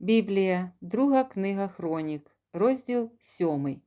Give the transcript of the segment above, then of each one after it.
Біблія, друга книга Хронік, розділ 7.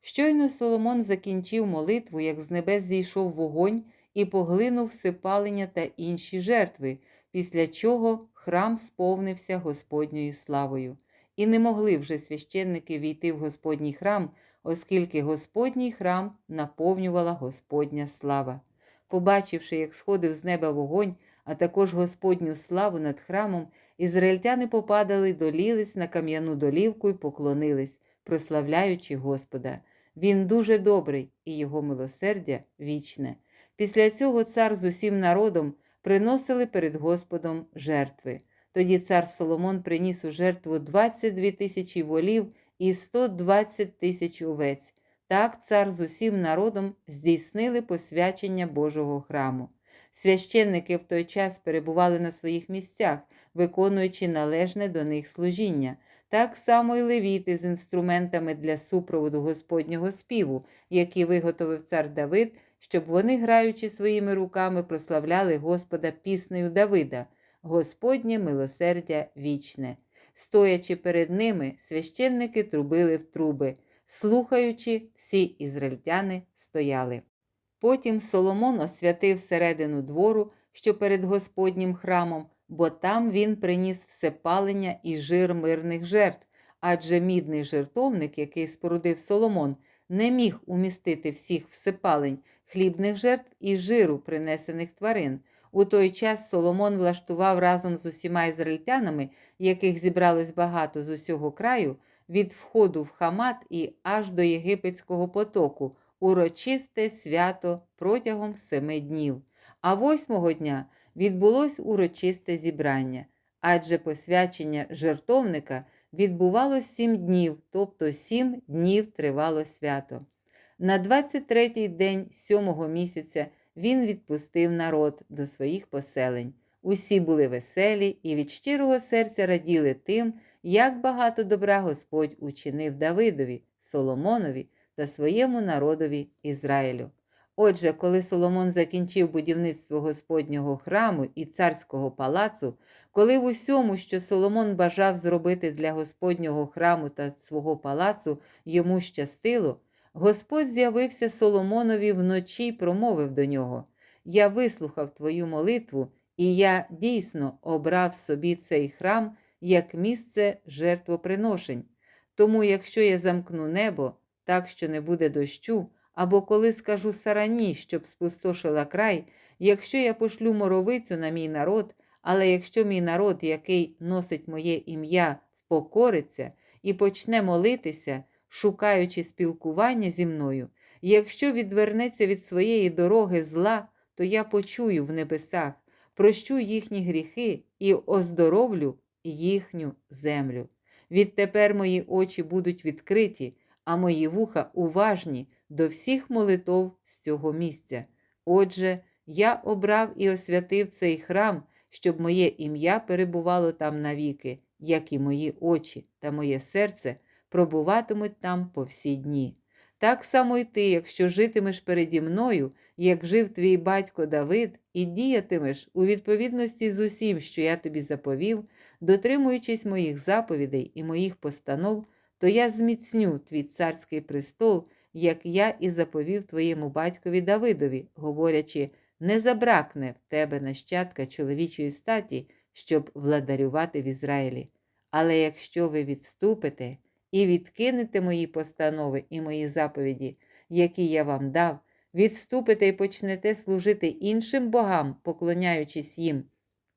Щойно Соломон закінчив молитву, як з небес зійшов вогонь і поглинув всепалення та інші жертви, після чого храм сповнився Господньою славою. І не могли вже священники війти в Господній храм, оскільки Господній храм наповнювала Господня слава. Побачивши, як сходив з неба вогонь, а також Господню славу над храмом, ізраїльтяни попадали до лілиць на кам'яну долівку і поклонились, прославляючи Господа. Він дуже добрий, і його милосердя вічне. Після цього цар з усім народом приносили перед Господом жертви. Тоді цар Соломон приніс у жертву 22 тисячі волів і 120 тисяч овець. Так цар з усім народом здійснили посвячення Божого храму. Священники в той час перебували на своїх місцях, виконуючи належне до них служіння. Так само й левіти з інструментами для супроводу Господнього співу, які виготовив цар Давид, щоб вони, граючи своїми руками, прославляли Господа піснею Давида, Господнє милосердя вічне. Стоячи перед ними, священники трубили в труби, слухаючи, всі ізраїльтяни стояли. Потім Соломон освятив середину двору, що перед Господнім храмом, бо там він приніс всепалення і жир мирних жертв, адже мідний жертовник, який спорудив Соломон, не міг умістити всіх всепалень, хлібних жертв і жиру принесених тварин. У той час Соломон влаштував разом з усіма ізраїльтянами, яких зібралось багато з усього краю, від входу в Хамат і аж до єгипетського потоку, урочисте свято протягом семи днів. А восьмого дня відбулось урочисте зібрання, адже посвячення жертовника відбувалось сім днів, тобто сім днів тривало свято. На 23-й день сьомого місяця він відпустив народ до своїх поселень. Усі були веселі і від щирого серця раділи тим, як багато добра Господь учинив Давидові, Соломонові та своєму народові Ізраїлю. Отже, коли Соломон закінчив будівництво Господнього храму і царського палацу, коли в усьому, що Соломон бажав зробити для Господнього храму та свого палацу, йому щастило, Господь з'явився Соломонові вночі й промовив до нього: Я вислухав твою молитву, і я дійсно обрав собі цей храм як місце жертвоприношень. Тому, якщо я замкну небо, так що не буде дощу, або коли скажу сарані, щоб спустошила край, якщо я пошлю моровицю на мій народ, але якщо мій народ, який носить моє ім'я, впокориться і почне молитися, шукаючи спілкування зі мною, якщо відвернеться від своєї дороги зла, то я почую в небесах, прощу їхні гріхи і оздоровлю їхню землю. Відтепер мої очі будуть відкриті, а мої вуха уважні до всіх молитов з цього місця. Отже, я обрав і освятив цей храм, щоб моє ім'я перебувало там навіки, як і мої очі та моє серце пробуватимуть там по всі дні. Так само й ти, якщо житимеш переді мною, як жив твій батько Давид, і діятимеш у відповідності з усім, що я тобі заповів, дотримуючись моїх заповідей і моїх постанов, то я зміцню твій царський престол, як я і заповів твоєму батькові Давидові, говорячи, не забракне в тебе нащадка чоловічої статі, щоб владарювати в Ізраїлі. Але якщо ви відступите і відкинете мої постанови і мої заповіді, які я вам дав, відступите і почнете служити іншим богам, поклоняючись їм,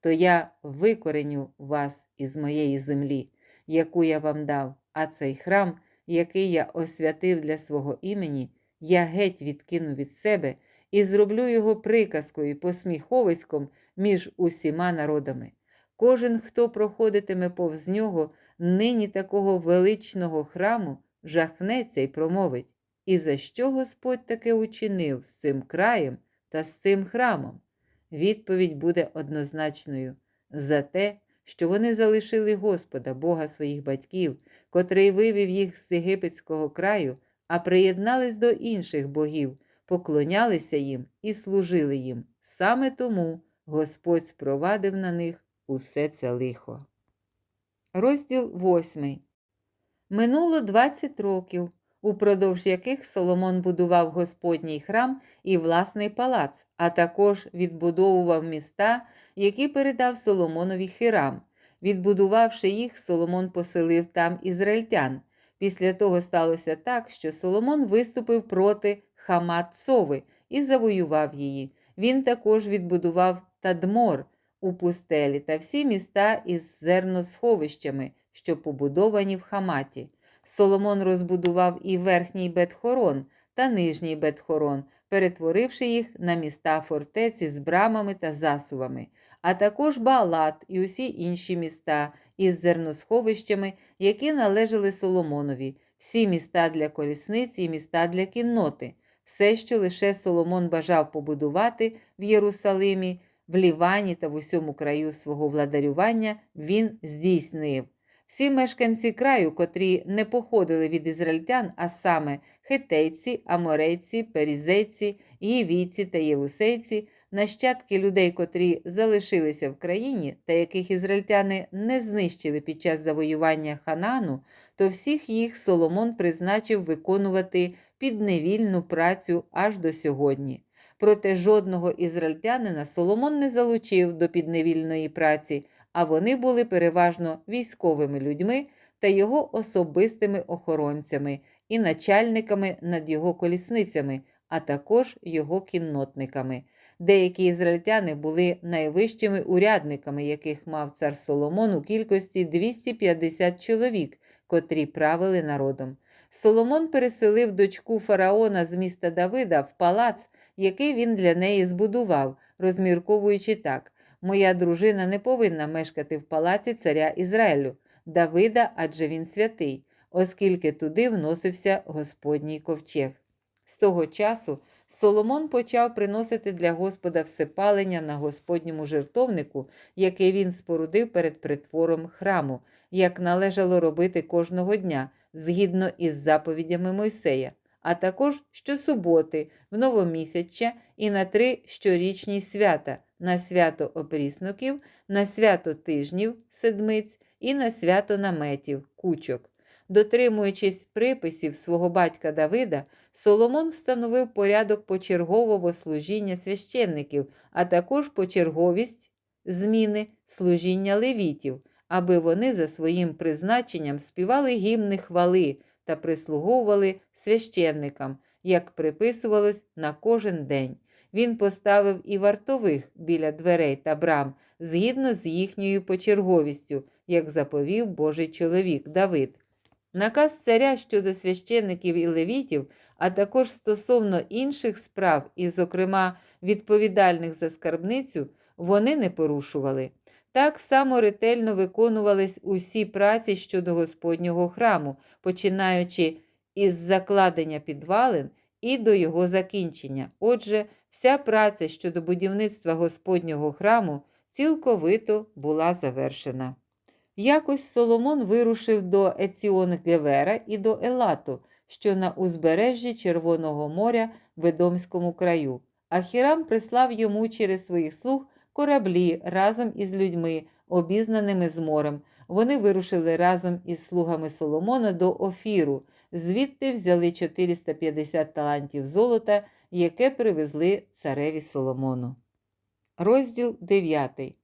то я викореню вас із моєї землі, яку я вам дав, а цей храм, який я освятив для свого імені, я геть відкину від себе і зроблю його приказкою посміховиськом між усіма народами. Кожен, хто проходитиме повз нього, нині такого величного храму, жахнеться і промовить. І за що Господь таке учинив з цим краєм та з цим храмом? Відповідь буде однозначною за те, що вони залишили Господа, Бога своїх батьків, котрий вивів їх з єгипетського краю, а приєднались до інших богів, поклонялися їм і служили їм. Саме тому Господь спровадив на них усе це лихо. Розділ 8. Минуло 20 років, упродовж яких Соломон будував Господній храм і власний палац, а також відбудовував міста, які передав Соломонові Хірам. Відбудувавши їх, Соломон поселив там ізраїльтян. Після того сталося так, що Соломон виступив проти Хамат-Сови і завоював її. Він також відбудував Тадмор у пустелі та всі міста із зерносховищами, що побудовані в Хаматі. Соломон розбудував і верхній Бетхорон та нижній Бетхорон, перетворивши їх на міста фортеці з брамами та засувами, а також Баалат і усі інші міста із зерносховищами, які належали Соломонові, всі міста для колісниці і міста для кінноти, все, що лише Соломон бажав побудувати в Єрусалимі, в Лівані та в усьому краю свого владарювання, він здійснив. Всі мешканці краю, котрі не походили від ізраїльтян, а саме хетейці, аморейці, перізейці, гівійці та євусейці, нащадки людей, котрі залишилися в країні, та яких ізраїльтяни не знищили під час завоювання Ханану, то всіх їх Соломон призначив виконувати підневільну працю аж до сьогодні. Проте жодного ізраїльтянина Соломон не залучив до підневільної праці, а вони були переважно військовими людьми та його особистими охоронцями і начальниками над його колісницями, а також його кіннотниками. Деякі ізраїльтяни були найвищими урядниками, яких мав цар Соломон у кількості 250 чоловік, котрі правили народом. Соломон переселив дочку фараона з міста Давида в палац, який він для неї збудував, розмірковуючи так: Моя дружина не повинна мешкати в палаці царя Ізраїлю, Давида, адже він святий, оскільки туди вносився Господній ковчег. З того часу Соломон почав приносити для Господа всепалення на Господньому жертовнику, який він спорудив перед притвором храму, як належало робити кожного дня, згідно із заповідями Мойсея, а також щосуботи, в новомісяччя і на три щорічні свята на свято опрісноків, на свято тижнів седмиць і на свято наметів кучок. Дотримуючись приписів свого батька Давида, Соломон встановив порядок почергового служіння священників, а також почерговість зміни служіння левітів, аби вони за своїм призначенням співали гімни хвали та прислуговували священникам, як приписувалось на кожен день. Він поставив і вартових біля дверей та брам згідно з їхньою почерговістю, як заповів Божий чоловік Давид. Наказ царя щодо священників і левітів, а також стосовно інших справ, і, зокрема, відповідальних за скарбницю, вони не порушували. Так само ретельно виконувались усі праці щодо Господнього храму, починаючи із закладення підвалин і до його закінчення. Отже, вся праця щодо будівництва Господнього храму цілковито була завершена. Якось Соломон вирушив до Еціон-Гевера і до Елату, що на узбережжі Червоного моря в Едомському краю. А Хірам прислав йому через своїх слуг кораблі разом із людьми, обізнаними з морем. Вони вирушили разом із слугами Соломона до Офіру, звідти взяли 450 талантів золота, яке привезли цареві Соломону. Розділ 9.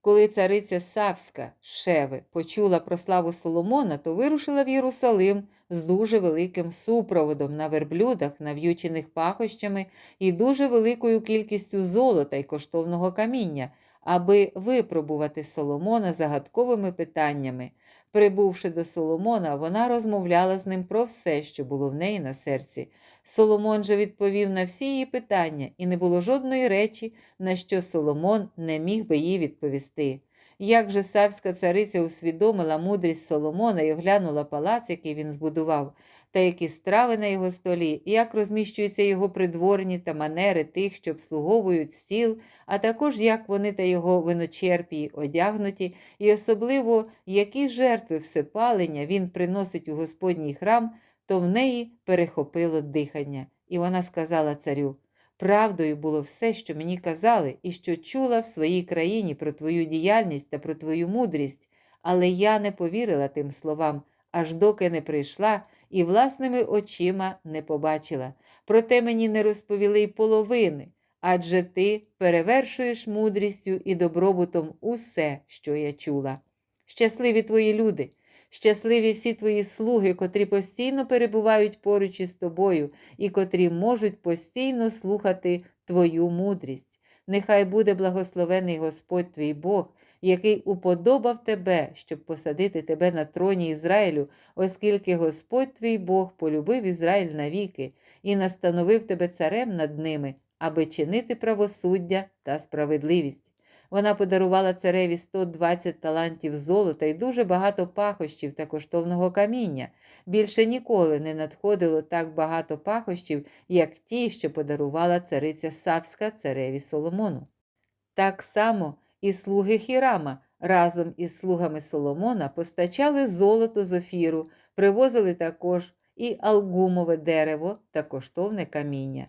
Коли цариця Савська Шеви почула про славу Соломона, то вирушила в Єрусалим з дуже великим супроводом на верблюдах, нав'ючених пахощами і дуже великою кількістю золота й коштовного каміння, аби випробувати Соломона загадковими питаннями. Прибувши до Соломона, вона розмовляла з ним про все, що було в неї на серці. Соломон же відповів на всі її питання, і не було жодної речі, на що Соломон не міг би їй відповісти. Як же савська цариця усвідомила мудрість Соломона і оглянула палац, який він збудував, та які страви на його столі, як розміщуються його придворні та манери тих, що обслуговують стіл, а також як вони та його виночерпії одягнуті, і особливо які жертви всепалення він приносить у Господній храм, то в неї перехопило дихання, і вона сказала царю. Правдою було все, що мені казали, і що чула в своїй країні про твою діяльність та про твою мудрість, Але я не повірила тим словам, аж доки не прийшла і власними очима не побачила. Проте мені не розповіли й половини, адже ти перевершуєш мудрістю і добробутом усе, що я чула. Щасливі твої люди, щасливі всі твої слуги, котрі постійно перебувають поруч із тобою і котрі можуть постійно слухати твою мудрість. Нехай буде благословений Господь твій Бог, який уподобав тебе, щоб посадити тебе на троні Ізраїлю, оскільки Господь твій Бог полюбив Ізраїль навіки і настановив тебе царем над ними, аби чинити правосуддя та справедливість. Вона подарувала цареві 120 талантів золота і дуже багато пахощів та коштовного каміння. Більше ніколи не надходило так багато пахощів, як ті, що подарувала цариця Савська цареві Соломону. Так само і слуги Хірама разом із слугами Соломона постачали золото з офіру, привозили також і алгумове дерево та коштовне каміння.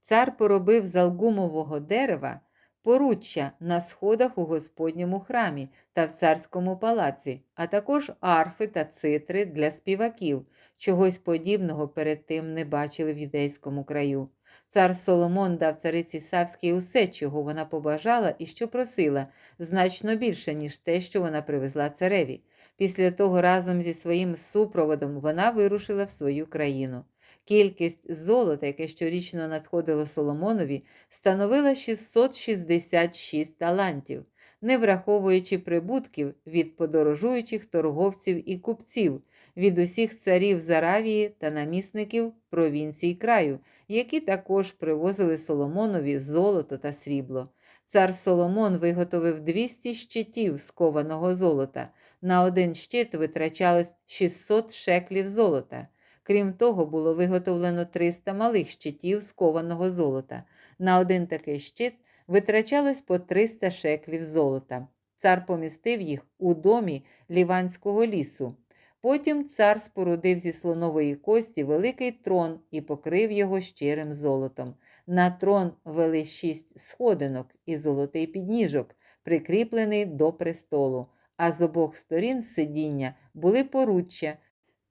Цар поробив з алгумового дерева поруччя на сходах у Господньому храмі та в царському палаці, а також арфи та цитри для співаків. Чогось подібного перед тим не бачили в юдейському краю. Цар Соломон дав цариці Савській усе, чого вона побажала і що просила, значно більше, ніж те, що вона привезла цареві. Після того разом зі своїм супроводом вона вирушила в свою країну. Кількість золота, яке щорічно надходило Соломонові, становила 666 талантів, не враховуючи прибутків від подорожуючих торговців і купців, від усіх царів з Аравії та намісників провінцій краю, які також привозили Соломонові золото та срібло. Цар Соломон виготовив 200 щитів з кованого золота. На один щит витрачалось 600 шеклів золота. Крім того, було виготовлено 300 малих щитів з кованого золота. На один такий щит витрачалось по 300 шеклів золота. Цар помістив їх у домі Ліванського лісу. Потім цар спорудив зі слонової кості великий трон і покрив його щирим золотом. На трон вели шість сходинок і золотий підніжок, прикріплений до престолу, а з обох сторін сидіння були поруччя,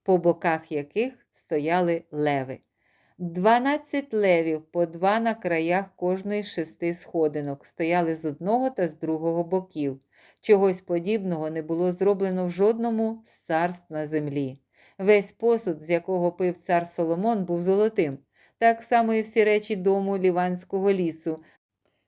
по боках яких стояли леви. Дванадцять левів, по два на краях кожної шести сходинок, стояли з одного та з другого боків. Чогось подібного не було зроблено в жодному з царств на землі. Весь посуд, з якого пив цар Соломон, був золотим. Так само і всі речі дому Ліванського лісу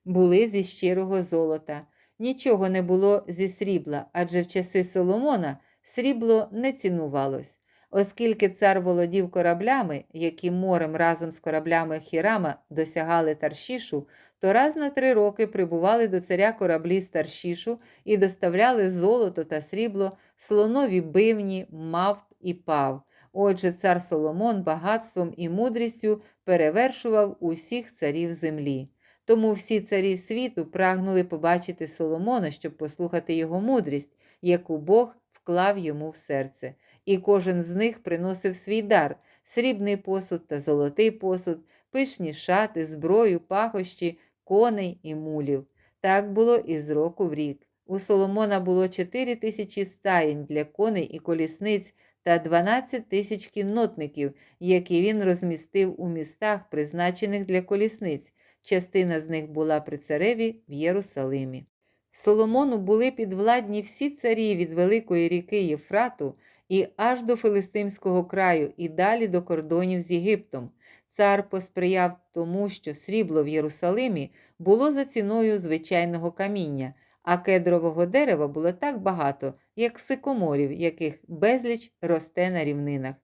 були зі щирого золота. Нічого не було зі срібла, адже в часи Соломона срібло не цінувалось. Оскільки цар володів кораблями, які морем разом з кораблями Хірама досягали Таршішу, то раз на три роки прибували до царя кораблі з Таршішу і доставляли золото та срібло, слонові бивні, мавп і пав. Отже, цар Соломон багатством і мудрістю перевершував усіх царів землі. Тому всі царі світу прагнули побачити Соломона, щоб послухати його мудрість, яку Бог вклав йому в серце і кожен з них приносив свій дар срібний посуд та золотий посуд, пишні шати, зброю, пахощі, коней і мулів. Так було і з року в рік. У Соломона було 4 тисячі стаєнь для коней і колісниць та 12 тисяч кіннотників, які він розмістив у містах, призначених для колісниць. Частина з них була при цареві в Єрусалимі. Соломону були підвладні всі царі від Великої ріки Єфрату і аж до Филистимського краю, і далі до кордонів з Єгиптом. Цар посприяв тому, що срібло в Єрусалимі було за ціною звичайного каміння, а кедрового дерева було так багато, як сикоморів, яких безліч росте на рівнинах.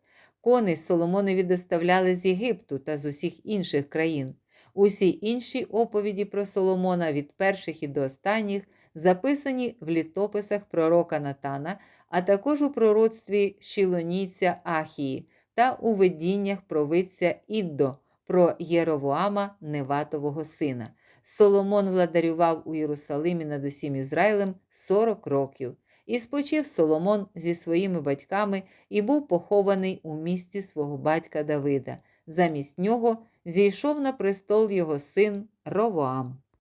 Кони Соломонові доставляли з Єгипту та з усіх інших країн. Усі інші оповіді про Соломона від перших і до останніх записані в літописах пророка Натана, а також у пророцтві Шілонійця Ахії та у видіннях провидця Іддо про Єровоама Неватового сина. Соломон владарював у Єрусалимі над усім Ізраїлем 40 років. І спочив Соломон зі своїми батьками і був похований у місті свого батька Давида. Замість нього зійшов на престол його син Ровоам.